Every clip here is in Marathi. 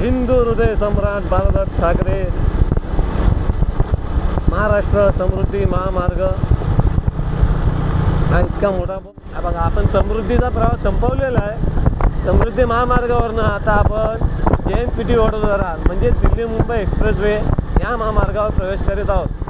हिंदू हृदय सम्राट बाळासाहेब ठाकरे महाराष्ट्र समृद्धी महामार्ग. हा इतका मोठा बघा आपण समृद्धीचा प्रवास संपवलेला आहे. समृद्धी महामार्गावरनं आता आपण जे एन पी टी वडोदरा म्हणजे दिल्ली मुंबई एक्सप्रेसवे या महामार्गावर प्रवेश करीत आहोत.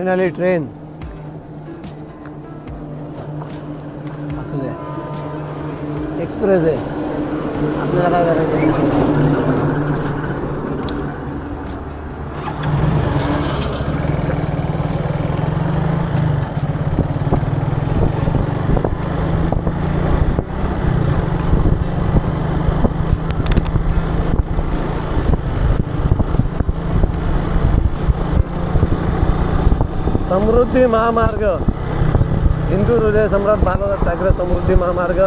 ट्रेन आली ट्रेन असू द्या एक्सप्रेस आहे आपल्याला काय करायचं समृद्धी महामार्ग. हिंदू हृदय सम्राट बाळासाहेब ठाकरे समृद्धी महामार्ग.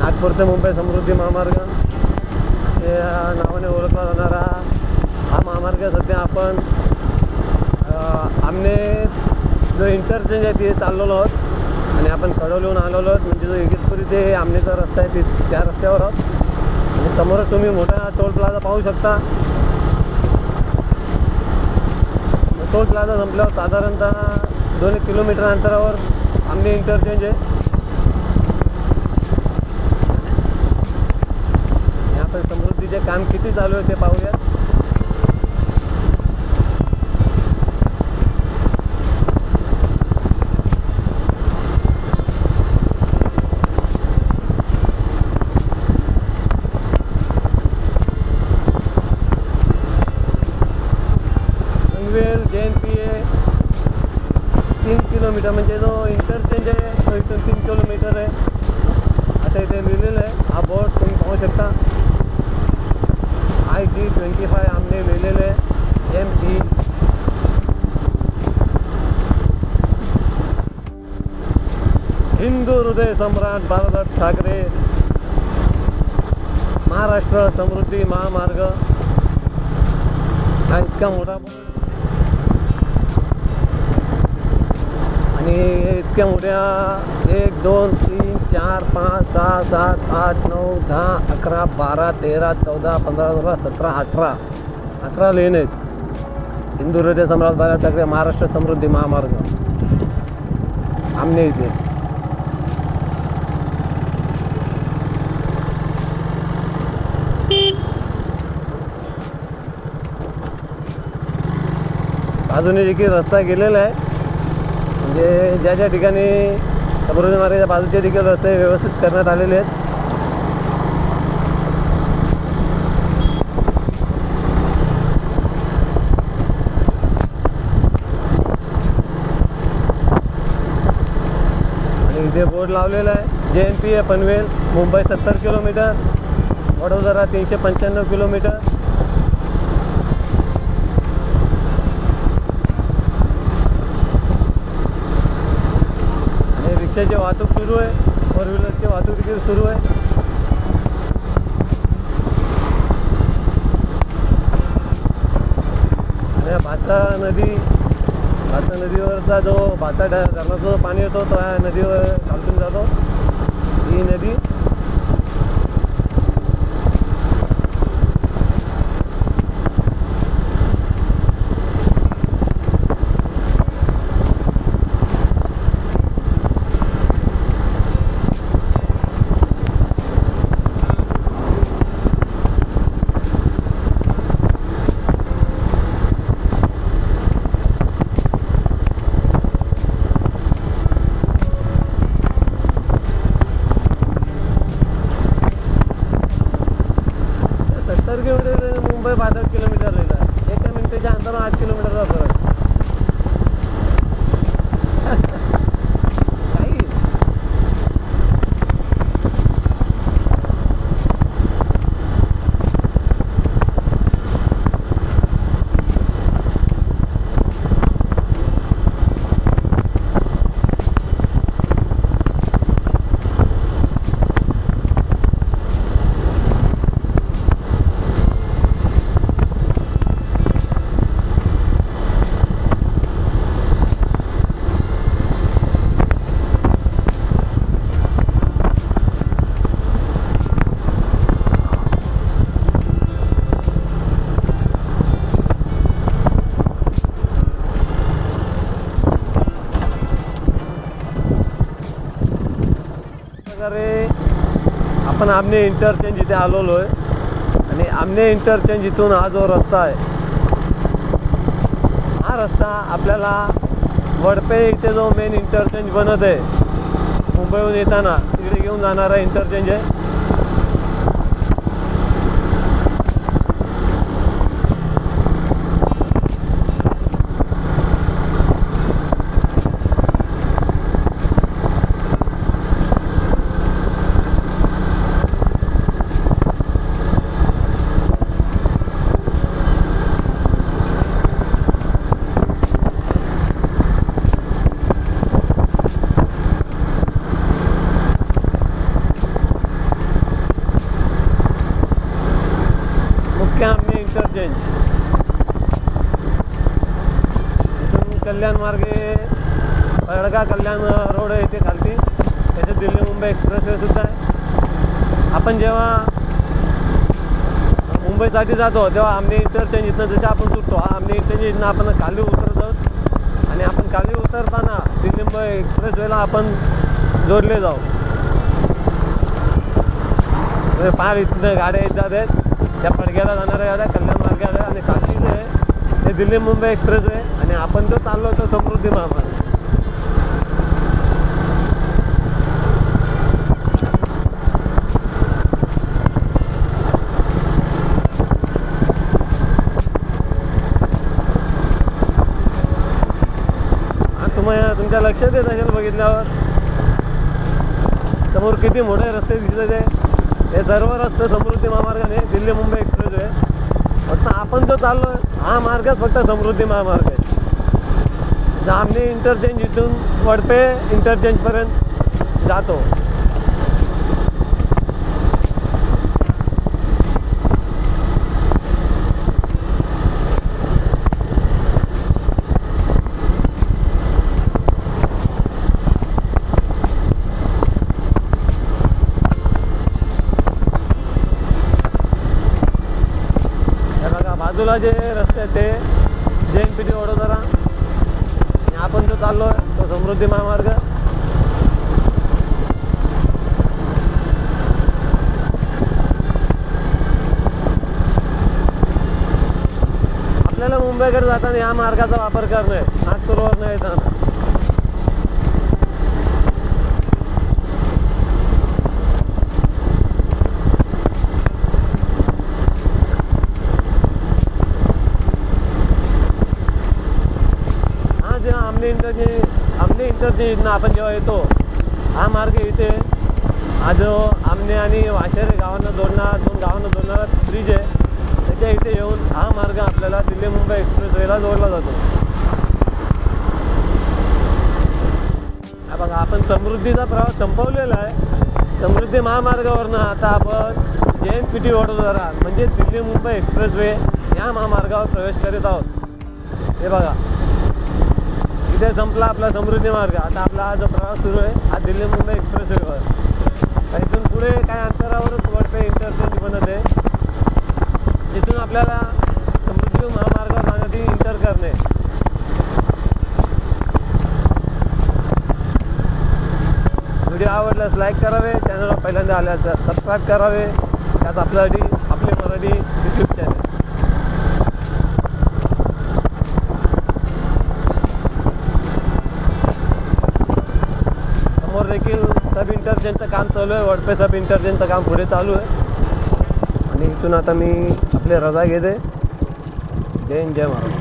नागपूर ते मुंबई समृद्धी महामार्ग. या नावाने ओळखला जाणारा हा महामार्ग सध्या आपण आमने जो इंटरचेंज आहे तिथे चाललेलो आहोत. आणि आपण कडवलीहून आलेलो आहोत. म्हणजे जो इगतपुरी ते आमनेचा रस्ता आहे ति त्या रस्त्यावर आहोत. आणि समोर तुम्ही मोठा टोल प्लाझा पाहू शकता. टोल प्लाझा संपल्यावर साधारणतः दोन एक किलोमीटर अंतरावर आमने इंटरचेंज आहे. आणि आपण समृद्धीचे काम किती चालू आहे ते पाहूया पनवेल जे एन पी ए तीन म्हणजे जो इंटरचेंज आहे तो इथून तीन किलोमीटर आहे. आता इथे लिहिलेलं आहे हा बोर्ड तुम्ही पाहू शकता. आय जी ट्वेंटी फाय आमने लिहिलेलं आहे एम ई हिंदू हृदय सम्राट बाळासाहेब ठाकरे महाराष्ट्र समृद्धी महामार्ग. हा इतका मोठा आणि इतक्या मोठ्या एक दोन तीन चार पाच सहा सात आठ नऊ दहा अकरा बारा तेरा चौदा पंधरा सोळा सतरा अठरा. अठरा लेन आहेत. हिंदू हृदय सम्राट बाळासाहेब ठाकरे महाराष्ट्र समृद्धी महामार्ग. आमने इथे. अजूनही देखील रस्ता गेलेला आहे. म्हणजे ज्या ज्या ठिकाणी समृद्धी मार्गाच्या बाजूचे देखील रस्ते व्यवस्थित करण्यात आलेले आहेत. आणि इथे बोर्ड लावलेला आहे. जे एम पी आहे पनवेल मुंबई सत्तर किलोमीटर वडोदरा तीनशे पंच्याण्णव किलोमीटर आणि रिक्षाची वाहतूक सुरू आहे. फोर व्हीलरची वाहतूक देखील सुरू आहे. आणि भाता नदी भाता नदीवरचा जो भाता धरणाचा जो पाणी येतो तो या नदीवर खालतून जातो. ही नदी सत्तर किलोमीटर किलोमीटर राहिला. एका मिनिटाच्या अंतरावर आपण आमने इंटरचेंज इथे आलेलो आहे आणि आमने इंटरचेंज इथून हा जो रस्ता आहे हा रस्ता आपल्याला वडपे इथे जो मेन इंटरचेंज बनत आहे मुंबईहून येताना तिकडे घेऊन जाणारा इंटरचेंज आहे. कॅम्प इंटरचेंज इथून कल्याण मार्गे पळगा कल्याण रोड येते इथे खालती. त्याच्यात दिल्ली मुंबई एक्सप्रेसवे सुद्धा आहे. आपण जेव्हा मुंबईसाठी जातो तेव्हा आम्ही इंटरचेंज इथनं जसे आपण सुटतो हा आम्ही इंटरचेंज इथनं आपण खाली उतरत. आहोत आणि आपण खाली उतरताना दिल्ली मुंबई एक्सप्रेसवेला आपण जोडले जाऊ. म्हणजे फार इथनं गाड्या येत जात आहेत. त्या पडग्याला जाणाऱ्या एवढ्या कल्याण मार्गाला आणि काशी जे आहे ते दिल्ली मुंबई एक्सप्रेस आहे आणि आपण जो चाललो होतो समृद्धी महामार्ग. तुम्हाला तुमच्या लक्षात येत असेल बघितल्यावर. समोर किती मोठे रस्ते दिसत आहे हे सर्व रस्ते समृद्धी महामार्गाने दिल्ली मुंबई एक्सप्रेस वे फक्त आपण जो चाललो हा मार्गच फक्त समृद्धी महामार्ग आहे. जामने इंटरचेंज इथून वडपे इंटरचेंजपर्यंत जातो हे बघा बाजूला जे रस्ते आहेत ते जे एन पी टी वडोदरा आणि आपण जो चाललो आहे तो समृद्धी महामार्ग. आपल्याला मुंबईकडे जाताना या मार्गाचा वापर करणं आहे. नागपूरवर न येताना. हा जेव्हा आमने इंटरचेंज आमने इथनं आपण जेव्हा येतो हा मार्ग इथे हा जो आमने आणि वाशेरे गावांना जोडणार दोन गावांना जोडणारा ब्रिज आहे. त्याच्या इथे येऊन हा मार्ग आपल्याला दिल्ली मुंबई एक्सप्रेसवेला जोडला जातो. बघा आपण समृद्धीचा प्रवास संपवलेला आहे. समृद्धी महामार्गावरनं आता आपण जे एन पी टी वडोदरा म्हणजे दिल्ली मुंबई एक्सप्रेसवे या महामार्गावर प्रवेश करीत आहोत. हे बघा इथे संपला आपला समृद्धी मार्ग. आता आपला हा जो प्रवास सुरू आहे. हा दिल्ली मुंबई एक्सप्रेसवेवर इथून पुढे काही अंतरावरच वडपे इंटरचेंज बनत आहे. जिथून आपल्याला समृद्धी महामार्ग जाण्यासाठी इंटर करणे. व्हिडिओ आवडल्यास लाईक करावे. चॅनलला पहिल्यांदा आल्यास सबस्क्राईब करावे. त्यात आपल्यासाठी आपले मराठी यूट्यूब चॅनल देखील सब इंटरचेंजचं काम चालू आहे. वडपे सब इंटरचेंजचं काम पुढे चालू आहे. आणि इथून आता मी आपले रजा घेते. जय हिंद जय महाराज